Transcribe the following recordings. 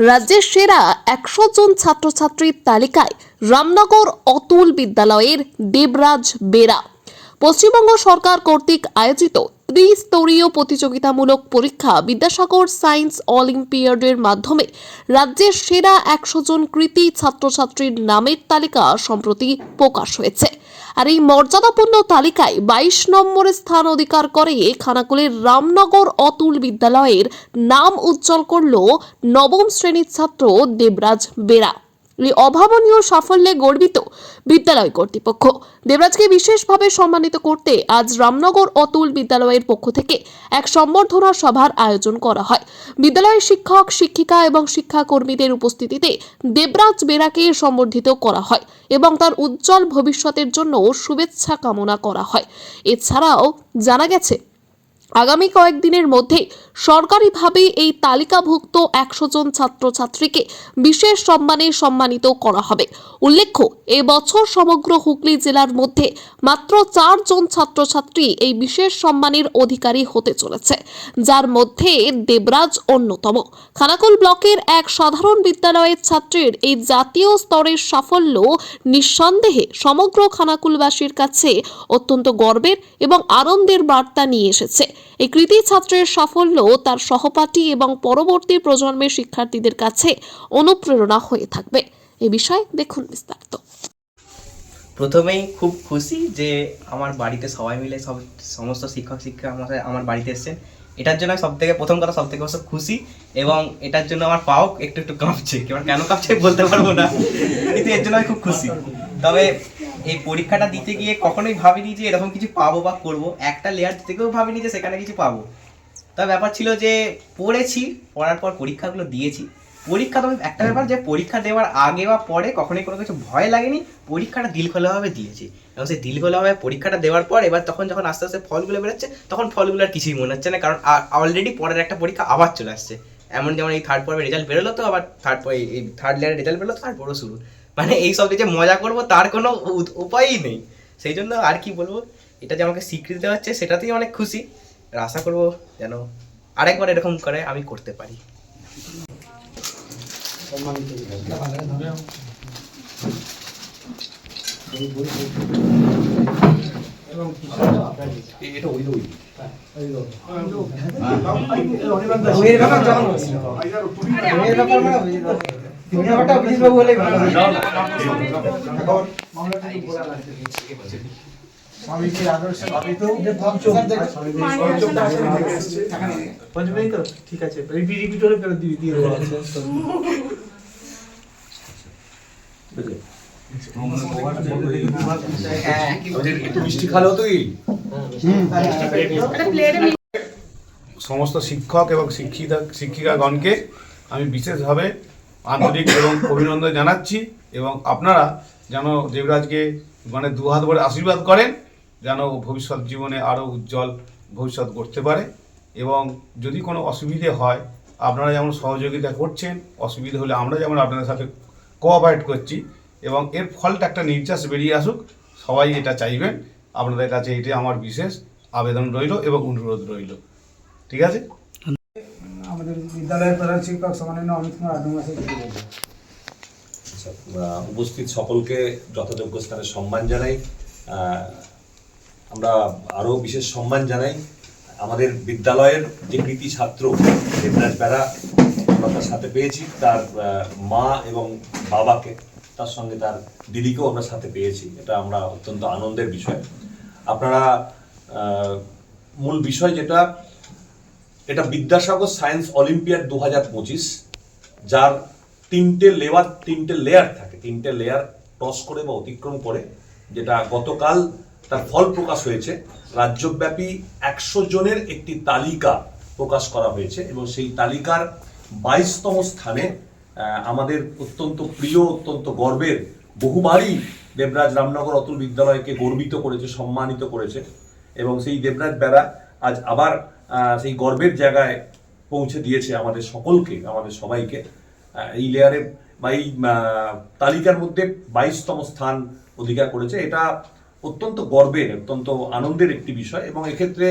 রাজ্যের সেরা একশো জন ছাত্রছাত্রীর তালিকায় রামনগর অতুল বিদ্যালয়ের দেবরাজ বেরা। পশ্চিমবঙ্গ সরকার কর্তৃক আয়োজিত ত্রিস্তরীয় প্রতিযোগিতামূলক পরীক্ষা বিদ্যাসাগর সায়েন্স অলিম্পিয়াডের মাধ্যমে রাজ্যের সেরা একশো জন কৃতি ছাত্রছাত্রীর নামের তালিকা সম্প্রতি প্রকাশ হয়েছে। আর এই মর্যাদাপূর্ণ তালিকায় বাইশ নম্বরে স্থান অধিকার করে খানাকুলের রামনগর অতুল বিদ্যালয়ের নাম উজ্জ্বল করল নবম শ্রেণির ছাত্র দেবরাজ বেরা। অভাবনীয় সাফল্যে গর্বিত বিদ্যালয় কর্তৃপক্ষ। দেবরাজকে বিশেষভাবে সম্মানিত করতে আজ রামনগর অতুল বিদ্যালয়ের পক্ষ থেকে এক সম্বর্ধনা সভার আয়োজন করা হয়। বিদ্যালয়ের শিক্ষক, শিক্ষিকা এবং শিক্ষাকর্মীদের উপস্থিতিতে দেবরাজ বেরাকে সম্বর্ধিত করা হয় এবং তার উজ্জ্বল ভবিষ্যতের জন্য শুভেচ্ছা কামনা করা হয়। এছাড়াও জানা গেছে, আগামী কয়েকদিনের মধ্যে সরকারিভাবে এই তালিকাভুক্ত একশো জন ছাত্রছাত্রীকে বিশেষ সম্মানে সম্মানিত করা হবে। উল্লেখ্য এবছর সমগ্র হুগলি জেলার মধ্যে মাত্র চারজন ছাত্রছাত্রী এই বিশেষ সম্মানের অধিকারী হতে চলেছে, যার মধ্যে দেবরাজ অন্যতম। খানাকুল ব্লকের এক সাধারণ বিদ্যালয়ের ছাত্রীর এই জাতীয় স্তরের সাফল্য নিঃসন্দেহে সমগ্র খানাকুলবাসীর কাছে অত্যন্ত গর্বের এবং আনন্দের বার্তা নিয়ে এসেছে। এই কৃতি ছাত্রের সাফল্য তার সহপাঠী এবং পরবর্তী প্রজন্মের শিক্ষার্থীদের কাছে অনুপ্রেরণা হয়ে থাকবে। এ বিষয়ে দেখুন বিস্তারিত। প্রথমেই খুব খুশি যে আমার বাড়িতে সবাই মিলে সব সমস্ত শিক্ষক, শিক্ষিকা আমার আমার বাড়িতে এসেছেন। এটার জন্য সব থেকে প্রথম কথা সব থেকে খুশি এবং এটার জন্য আমার পাও একটু একটু কাঁপছে। এবার কেন কাঁপছে বলতে পারব না। কিন্তু এর জন্য আমি খুব খুশি। তবে এই পরীক্ষাটা দিতে গিয়ে কখনোই ভাবিনি যে এরকম কিছু পাবো বা করব। একটা লেয়ার থেকেও ভাবিনি যে সেখানে কিছু পাবো। তা ব্যাপার ছিল যে পড়েছি, পড়ার পর পরীক্ষাগুলো দিয়েছি। পরীক্ষা তবে একটা ব্যাপার যে পরীক্ষা দেওয়ার আগে বা পরে কখনোই কোনো কিছু ভয় লাগেনি, পরীক্ষাটা দিল খোলাভাবে দিয়েছি। এবং সেই দিল খোলাভাবে পরীক্ষাটা দেওয়ার পর এবার তখন যখন আস্তে আস্তে ফলগুলো বেরোচ্ছে, তখন ফলগুলো আর কিছুই মনে হচ্ছে না, কারণ অলরেডি পরের একটা পরীক্ষা আবার চলে আসছে। এমন যেমন এই থার্ড পর্বের রেজাল্ট বেরোলো তো, আবার থার্ড এই থার্ড লেয়ারের রেজাল্ট বেরোলো তারপরও শুরু। মানে এই সব যে মজা করব, তার কোনো উপায়ই নেই। সেই জন্য আর কি বলব, এটা যে আমাকে স্বীকৃতি দেওয়া হচ্ছে, সেটাতেই অনেক খুশি। আশা করব যেন আরেকবার এরকম করে আমি করতে পারি স্বামীজির আদর্শে ভাবিত পঞ্চমী তো ঠিক আছে। রিপিট রিপিট হলে ফেরত দিয়ে দিয়ে মিষ্টি খালো তুই সমস্ত শিক্ষক এবং শিক্ষিকা শিক্ষিকাগণকে আমি বিশেষভাবে আন্তরিক এবং অভিনন্দন জানাচ্ছি এবং আপনারা যেন দেবরাজকে মানে দু হাত ভরে আশীর্বাদ করেন। যেন ও ভবিষ্যৎ জীবনে আরও উজ্জ্বল ভবিষ্যৎ করতে পারে এবং যদি কোনো অসুবিধে হয় আপনারা যেমন সহযোগিতা করছেন অসুবিধা হলে আমরা যেমন আপনাদের সাথে কোঅপারেট করছি এবং এর ফলটা একটা নির্যাস বেরিয়ে আসুক সবাই এটা চাইবেন। আপনাদের কাছে এটি আমার বিশেষ আবেদন রইল এবং অনুরোধ রইল। ঠিক আছে? আমাদের বিদ্যালয়ের প্রধান শিক্ষক সমাননীয় অমিত কুমার আচ্ছা, উপস্থিত সকলকে যথাযোগ্য স্থানে সম্মান জানাই। আমরা আরও বিশেষ সম্মান জানাই আমাদের বিদ্যালয়ের যে কৃতি ছাত্র দেবরাজ বেড়া, আমরা তার সাথে পেয়েছি। তার মা এবং বাবাকে তার সঙ্গে তার দিদিকেও আমরা সাথে পেয়েছি। এটা আমরা অত্যন্ত আনন্দের বিষয়। আপনারা মূল বিষয় যেটা, এটা বিদ্যাসাগর সায়েন্স অলিম্পিয়াড দু হাজার পঁচিশ, যার তিনটে লেয়ার তিনটে লেয়ার থাকে। তিনটে লেয়ার ক্রস করে বা অতিক্রম করে, যেটা গতকাল তার ফল প্রকাশ হয়েছে। রাজ্যব্যাপী একশো জনের একটি তালিকা প্রকাশ করা হয়েছে এবং সেই তালিকার বাইশতম স্থানে আমাদের অত্যন্ত প্রিয়, অত্যন্ত গর্বের, বহুবারই দেবরাজ রামনগর অতুল বিদ্যালয়কে গর্বিত করেছে, সম্মানিত করেছে এবং সেই দেবরাজ বেড়া আজ আবার সেই গর্বের জায়গায় পৌঁছে দিয়েছে আমাদের সকলকে, আমাদের সবাইকে। এই লেয়ারে বা এই তালিকার মধ্যে বাইশতম স্থান অধিকার করেছে। এটা অত্যন্ত গর্বের, অত্যন্ত আনন্দের একটি বিষয় এবং এক্ষেত্রে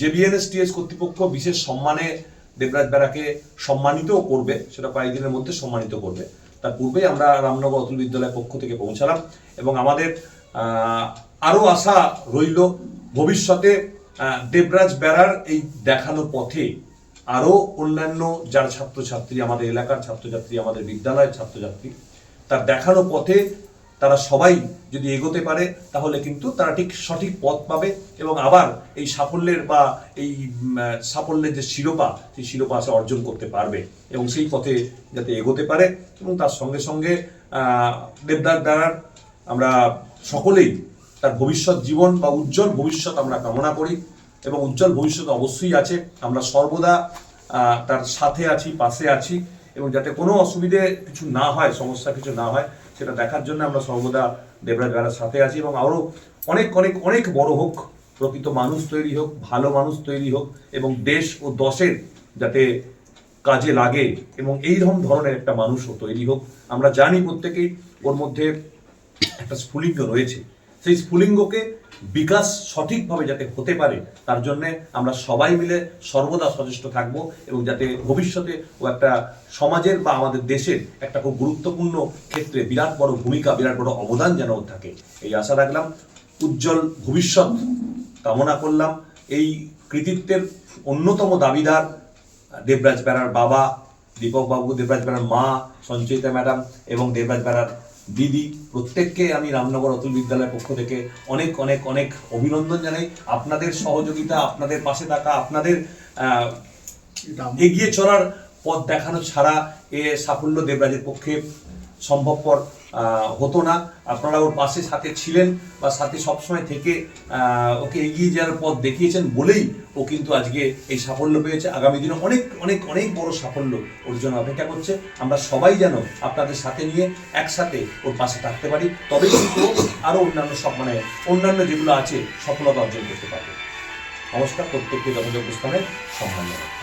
জেবিএনএসটিএস কর্তৃপক্ষ বিশেষ সম্মানে দেবরাজ বেড়াকে সম্মানিতও করবে, সেটা কয়েকদিনের মধ্যে সম্মানিত করবে। তার পূর্বেই আমরা রামনগর অতুল বিদ্যালয়ের পক্ষ থেকে পৌঁছালাম এবং আমাদের আরও আশা রইল ভবিষ্যতে দেবরাজ বেড়ার এই দেখানো পথে আরও অন্যান্য যার ছাত্রছাত্রী, আমাদের এলাকার ছাত্রছাত্রী, আমাদের বিদ্যালয়ের ছাত্রছাত্রী, তার দেখানো পথে তারা সবাই যদি এগোতে পারে, তাহলে কিন্তু তারা ঠিক সঠিক পথ পাবে এবং আবার এই সাফল্যের বা এই সাফল্যের যে শিরোপা, সেই শিরোপা সে অর্জন করতে পারবে এবং সেই পথে যাতে এগোতে পারে এবং তার সঙ্গে সঙ্গে দেবদার দ্বারার আমরা সকলেই তার ভবিষ্যৎ জীবন বা উজ্জ্বল ভবিষ্যৎ আমরা কামনা করি এবং উজ্জ্বল ভবিষ্যৎ অবশ্যই আছে। আমরা সর্বদা তার সাথে আছি, পাশে আছি এবং যাতে কোনো অসুবিধে কিছু না হয়, সমস্যা কিছু না হয় সেটা দেখার জন্য আমরা সর্বদা দেবরাজ বেড়ার সাথে আছি এবং আরও অনেক অনেক অনেক বড় হোক, প্রকৃত মানুষ তৈরি হোক, ভালো মানুষ তৈরি হোক এবং দেশ ও দশের যাতে কাজে লাগে এবং এই এইরকম ধরনের একটা মানুষও তৈরি হোক। আমরা জানি প্রত্যেকেই ওর মধ্যে একটা স্ফুলিঙ্গ রয়েছে। সেই স্ফুলিঙ্গকে বিকাশ সঠিকভাবে যাতে হতে পারে, তার জন্যে আমরা সবাই মিলে সর্বদা সচেষ্ট থাকব এবং যাতে ভবিষ্যতে ও একটা সমাজের বা আমাদের দেশের একটা খুব গুরুত্বপূর্ণ ক্ষেত্রে বিরাট বড় ভূমিকা, বিরাট বড় অবদান যেন থাকে। এই আশা রাখলাম, উজ্জ্বল ভবিষ্যৎ কামনা করলাম। এই কৃতিত্বের অন্যতম দাবিদার দেবরাজ বেড়ার বাবা দীপক বাবু দেবরাজ বেড়ার মা সঞ্চয়িতা ম্যাডাম এবং দেবরাজ বেড়ার দিদি, প্রত্যেককে আমি রামনগর অতুল বিদ্যালয়ের পক্ষ থেকে অনেক অনেক অনেক অভিনন্দন জানাই। আপনাদের সহযোগিতা, আপনাদের পাশে থাকা, আপনাদের এগিয়ে চলার পথ দেখানো ছাড়া এ সাফল্য দেবরাজের পক্ষে সম্ভবপর হতো না। আপনারা ওর পাশে সাথে ছিলেন বা সাথে সবসময় থেকে ওকে এগিয়ে যাওয়ার পথ দেখিয়েছেন বলেই ও কিন্তু আজকে এই সাফল্য পেয়েছে। আগামী দিনে অনেক অনেক অনেক বড় সাফল্য ওর জন্য অপেক্ষা করছে। আমরা সবাই যেন আপনাদের সাথে নিয়ে একসাথে ওর পাশে থাকতে পারি। তবেই কিন্তু আরও অন্যান্য সব মানে অন্যান্য যেগুলো আছে সফলতা অর্জন করতে পারবে। নমস্কার। প্রত্যেককে যথাযোগ্য স্থানে সম্মান জানাই।